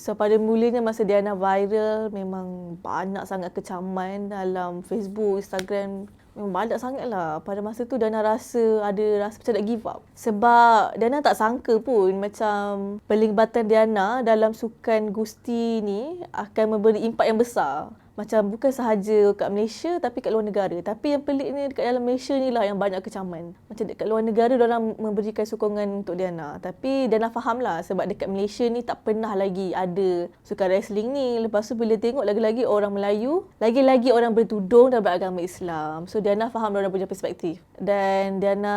So pada mulanya masa Diana viral memang banyak sangat kecaman dalam Facebook, Instagram Memang banyak sangat lah. Pada masa tu Dana rasa ada rasa macam nak give up. Sebab Dana tak sangka pun macam pelibatan Diana dalam sukan Gusti ni akan memberi impak yang besar macam bukan sahaja kat Malaysia tapi kat luar negara. Tapi yang pelik ni dekat dalam Malaysia ni lah yang banyak kecaman. Macam dekat luar negara orang memberikan sokongan untuk Diana. Tapi Diana faham lah sebab dekat Malaysia ni tak pernah lagi ada sukan wrestling ni. Lepas tu bila tengok lagi-lagi orang Melayu, lagi-lagi orang bertudung dan beragama Islam. So Diana faham orang punya perspektif. Dan Diana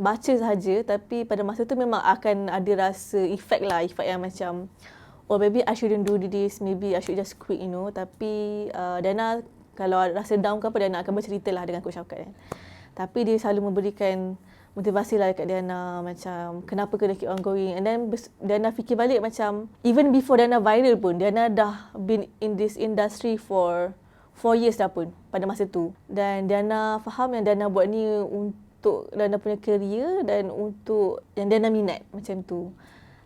baca sahaja tapi pada masa tu memang akan ada rasa efek lah. Efek yang macam oh maybe I shouldn't do this, maybe I should just quit, you know. Tapi uh, Dana kalau rasa down ke apa, Dana akan bercerita lah dengan Coach Shaukat. Kan. Tapi dia selalu memberikan motivasi lah dekat Diana macam kenapa kena keep on going. And then Diana fikir balik macam even before Diana viral pun, Diana dah been in this industry for four years dah pun pada masa tu. Dan Diana faham yang Diana buat ni untuk Diana punya career dan untuk yang Diana minat macam tu.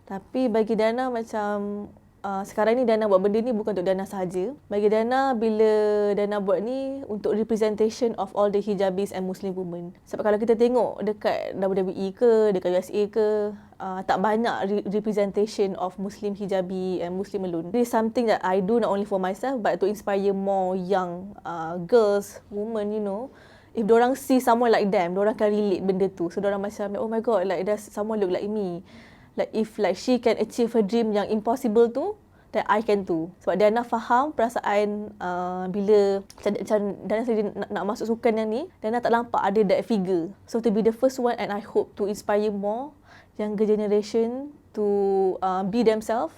Tapi bagi Dana macam uh, sekarang ni Dana buat benda ni bukan untuk Dana sahaja. Bagi Dana bila Dana buat ni untuk representation of all the hijabis and Muslim women. Sebab kalau kita tengok dekat WWE ke, dekat USA ke, uh, tak banyak re- representation of Muslim hijabi and Muslim alone. This is something that I do not only for myself but to inspire more young uh, girls, women, you know. If orang see someone like them, orang akan relate benda tu. So orang macam, oh my god, like does someone look like me? Like if like she can achieve her dream yang impossible tu that I can too. Sebab Diana faham perasaan uh, bila macam Diana sendiri nak, nak masuk sukan yang ni, Diana tak nampak ada that figure. So to be the first one and I hope to inspire more younger generation to uh, be themselves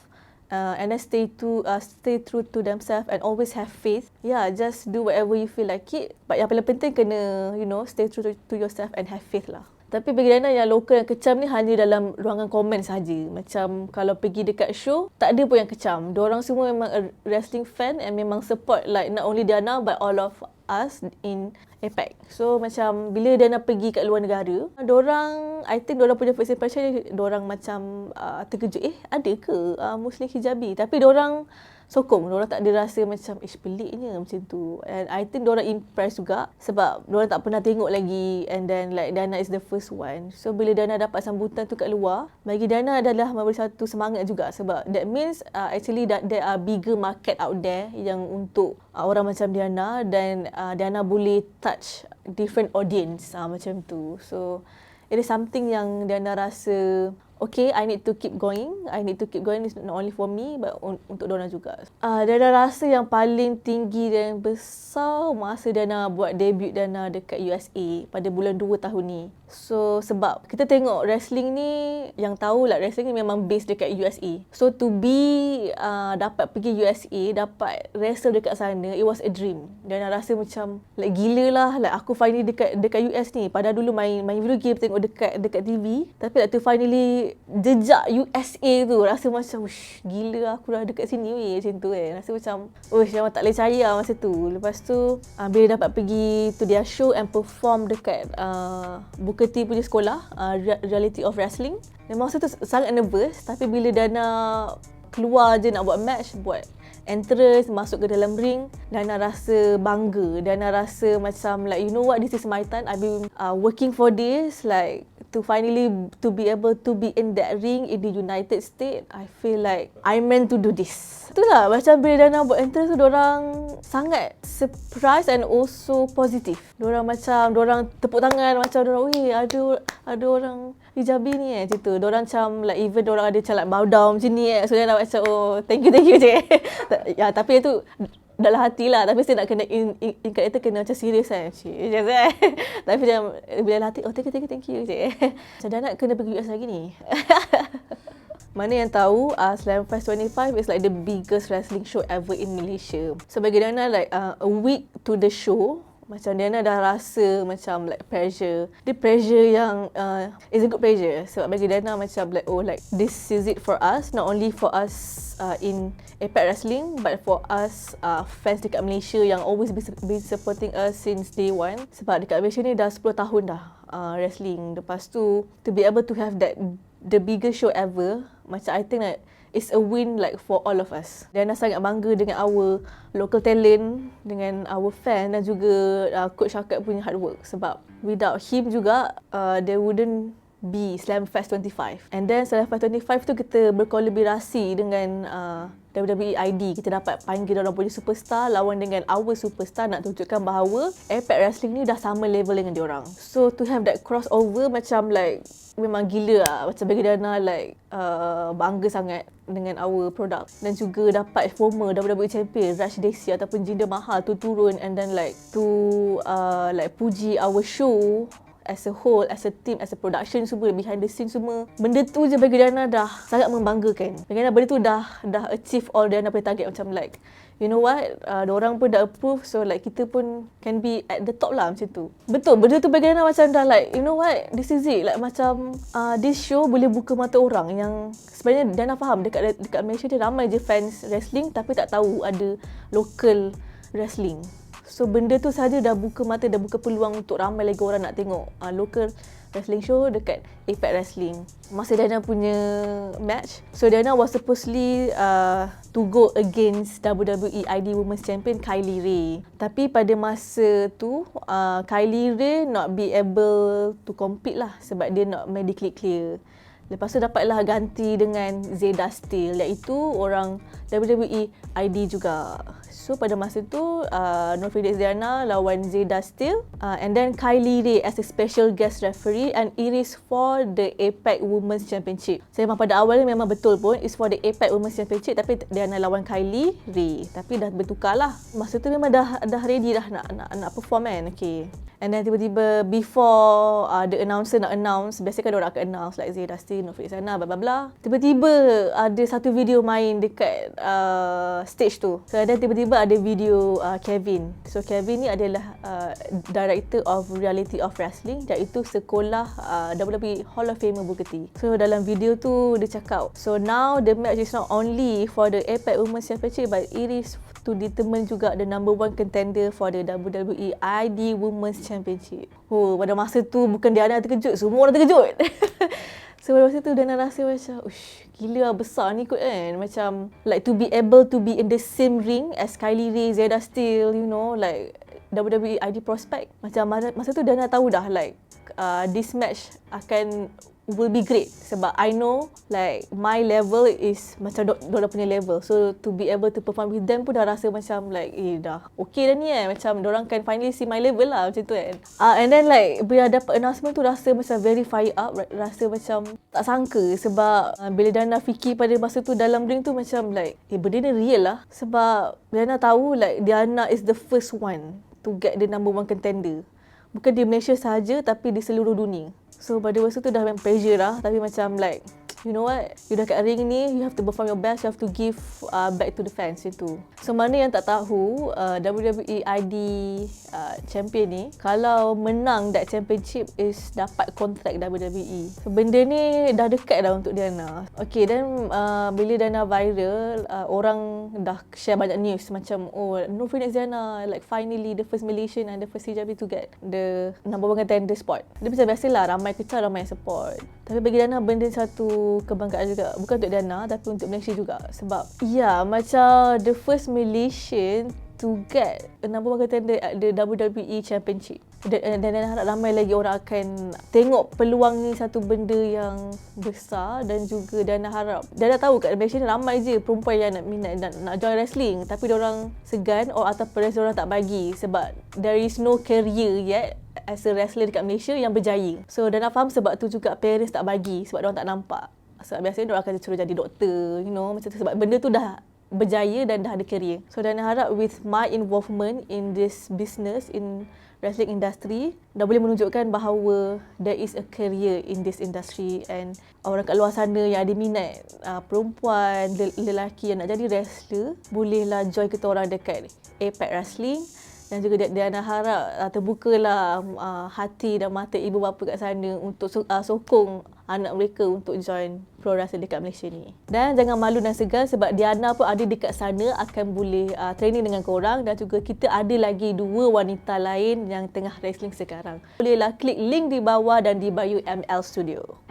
uh, and then stay to uh, stay true to themselves and always have faith. Yeah, just do whatever you feel like it. But yang paling penting kena, you know, stay true to, to yourself and have faith lah. Tapi bagi Dana yang lokal yang kecam ni hanya dalam ruangan komen saja. Macam kalau pergi dekat show, tak ada pun yang kecam. Diorang semua memang wrestling fan and memang support like not only Dana but all of us in APEC. So macam bila Dana pergi kat luar negara, diorang, I think diorang punya first impression diorang macam uh, terkejut. Eh, ada ke uh, Muslim hijabi? Tapi diorang sokong. Diorang tak ada rasa macam, ish peliknya macam tu. And I think diorang impress juga sebab diorang tak pernah tengok lagi and then like Dana is the first one. So bila Dana dapat sambutan tu kat luar, bagi Dana adalah memberi satu semangat juga sebab that means uh, actually that there are bigger market out there yang untuk uh, orang macam Diana dan uh, Diana boleh touch different audience uh, macam tu. So it is something yang Diana rasa okay, I need to keep going. I need to keep going is not only for me but un- untuk Dona juga. Uh, Dana rasa yang paling tinggi dan besar masa Dana buat debut Dana dekat USA pada bulan 2 tahun ni. So sebab kita tengok wrestling ni yang tahu lah wrestling ni memang base dekat USA. So to be uh, dapat pergi USA, dapat wrestle dekat sana, it was a dream. Dan I rasa macam like gila lah like aku finally dekat dekat US ni. Padahal dulu main main video game tengok dekat dekat TV, tapi like to finally jejak USA tu rasa macam ush gila aku dah dekat sini weh macam tu kan. Rasa macam ush memang tak boleh percaya lah masa tu. Lepas tu uh, bila dapat pergi to their show and perform dekat uh, T punya sekolah, uh, Reality of Wrestling. Memang masa tu sangat nervous tapi bila Dana keluar je nak buat match, buat entrance, masuk ke dalam ring, Dana rasa bangga. Dana rasa macam like you know what, this is my time. I've been uh, working for this like to finally to be able to be in that ring in the United States. I feel like I meant to do this. Itulah macam bila Dana buat entrance tu orang sangat surprise and also positive. Orang macam orang tepuk tangan macam orang weh ada ada orang hijabi ni eh macam tu. Orang macam like even orang ada like bow down macam ni eh. So nak macam oh thank you thank you je. ya tapi itu dalam hati lah. Tapi saya nak kena in, in, in kena macam serius kan cik. Macam tu eh tapi dia bila hati oh thank you thank you cik. Macam dah nak kena pergi US lagi ni. Mana yang tahu uh, Slam Fest 25 is like the biggest wrestling show ever in Malaysia. So bagi Diana like uh, a week to the show, macam Diana dah rasa macam like pressure. The pressure yang uh, is a good pressure. Sebab bagi Diana macam like oh like this is it for us. Not only for us uh, in APEC Wrestling but for us uh, fans dekat Malaysia yang always be, be supporting us since day one. Sebab dekat Malaysia ni dah 10 tahun dah uh, wrestling. Lepas tu to be able to have that the biggest show ever macam I think that it's a win like for all of us. Diana sangat bangga dengan our local talent, dengan our fan dan juga uh, coach Syakat punya hard work sebab without him juga uh, there wouldn't be Slam Fest 25. And then Slam Fest 25 tu kita berkolaborasi dengan uh, WWE ID kita dapat panggil orang punya superstar lawan dengan our superstar nak tunjukkan bahawa Impact Wrestling ni dah sama level dengan dia orang. So to have that crossover macam like memang gila lah. Macam bagi Dana like uh, bangga sangat dengan our product dan juga dapat former WWE champion Raj Desi ataupun Jinder Mahal tu turun and then like to uh, like puji our show as a whole, as a team, as a production semua, behind the scene semua. Benda tu je bagi Diana dah sangat membanggakan. Diana benda tu dah dah achieve all Diana punya target macam like you know what, uh, orang pun dah approve so like kita pun can be at the top lah macam tu. Betul, benda tu bagi Diana macam dah like you know what, this is it. Like macam uh, this show boleh buka mata orang yang sebenarnya Diana faham dekat dekat Malaysia dia ramai je fans wrestling tapi tak tahu ada local wrestling. So benda tu saja dah buka mata, dah buka peluang untuk ramai lagi orang nak tengok uh, local wrestling show dekat Apex Wrestling. Masa Diana punya match, so Diana was supposedly uh, to go against WWE ID Women's Champion Kylie Ray. Tapi pada masa tu, uh, Kylie Ray not be able to compete lah sebab dia not medically clear. Lepas tu dapatlah ganti dengan Zeda Steel iaitu orang WWE ID juga. So pada masa tu uh, Norfidex Diana lawan Zeda Steel uh, and then Kylie Ray as a special guest referee and Iris for the APEC Women's Championship. Saya so, memang pada awalnya memang betul pun is for the APEC Women's Championship tapi Diana lawan Kylie Ray. Tapi dah bertukar lah. Masa tu memang dah dah ready dah nak nak, nak perform kan. Okay. And then tiba-tiba before uh, the announcer nak announce, biasanya kan orang akan announce like Zay Dustin, Novi Sana, bla bla bla. Tiba-tiba ada satu video main dekat uh, stage tu. So then tiba-tiba ada video uh, Kevin. So Kevin ni adalah uh, director of reality of wrestling iaitu sekolah uh, WWE Hall of Fame Booker T. So dalam video tu dia cakap, so now the match is not only for the Apex Women's Championship but it is to determine juga the number one contender for the WWE ID Women's Championship. Oh, pada masa tu bukan dia ada terkejut, semua orang terkejut. so pada masa tu Diana rasa macam, ush, gila besar ni kot kan. Macam like to be able to be in the same ring as Kylie Ray, Zeda Steel, you know, like WWE ID prospect. Macam masa tu Diana tahu dah like uh, this match akan will be great. Sebab I know like my level is macam dok punya level. So to be able to perform with them pun dah rasa macam like eh dah okay dah ni eh. Macam orang can finally see my level lah macam tu kan uh, and then like bila dapat announcement tu rasa macam very fire up rasa macam tak sangka. Sebab uh, bila Dana fikir pada masa tu dalam ring tu macam like eh benda ni real lah. Sebab Dana tahu like Diana is the first one to get the number one contender bukan di Malaysia sahaja tapi di seluruh dunia. So pada masa tu dah pressure lah. Tapi macam like You know what? You dah kat ring ni You have to perform your best You have to give uh, back to the fans itu. So mana yang tak tahu uh, WWE ID uh, champion ni Kalau menang that championship Is dapat kontrak WWE So benda ni dah dekat dah untuk Diana Okay then uh, Bila Diana viral uh, Orang dah share banyak news Macam oh No Phoenix Diana Like finally the first Malaysian And the first CJB to get The number one contender spot Dia macam biasalah Ramai kecil ramai support Tapi bagi Diana benda satu kebanggaan juga Bukan untuk Diana Tapi untuk Malaysia juga Sebab Ya yeah, macam The first Malaysian to get number one contender at the WWE Championship. Dan, dan, dan harap ramai lagi orang akan tengok peluang ni satu benda yang besar dan juga dan harap dan dah tahu kat Malaysia ni ramai je perempuan yang nak minat nak, nak join wrestling tapi orang segan or atau wrestling orang tak bagi sebab there is no career yet as a wrestler dekat Malaysia yang berjaya. So dan faham sebab tu juga parents tak bagi sebab orang tak nampak. Sebab biasanya orang akan suruh jadi doktor, you know, macam tu. Sebab benda tu dah berjaya dan dah ada career. So dan harap with my involvement in this business in wrestling industry dah boleh menunjukkan bahawa there is a career in this industry. And orang kat luar sana yang ada minat uh, perempuan lelaki yang nak jadi wrestler bolehlah join kita orang dekat Apex Wrestling dan juga dia, dia nak harap uh, terbukalah uh, hati dan mata ibu bapa kat sana untuk uh, sokong anak mereka untuk join pro wrestling dekat Malaysia ni. Dan jangan malu dan segan sebab Diana pun ada dekat sana akan boleh uh, training dengan korang dan juga kita ada lagi dua wanita lain yang tengah wrestling sekarang. Bolehlah klik link di bawah dan di bio ML Studio.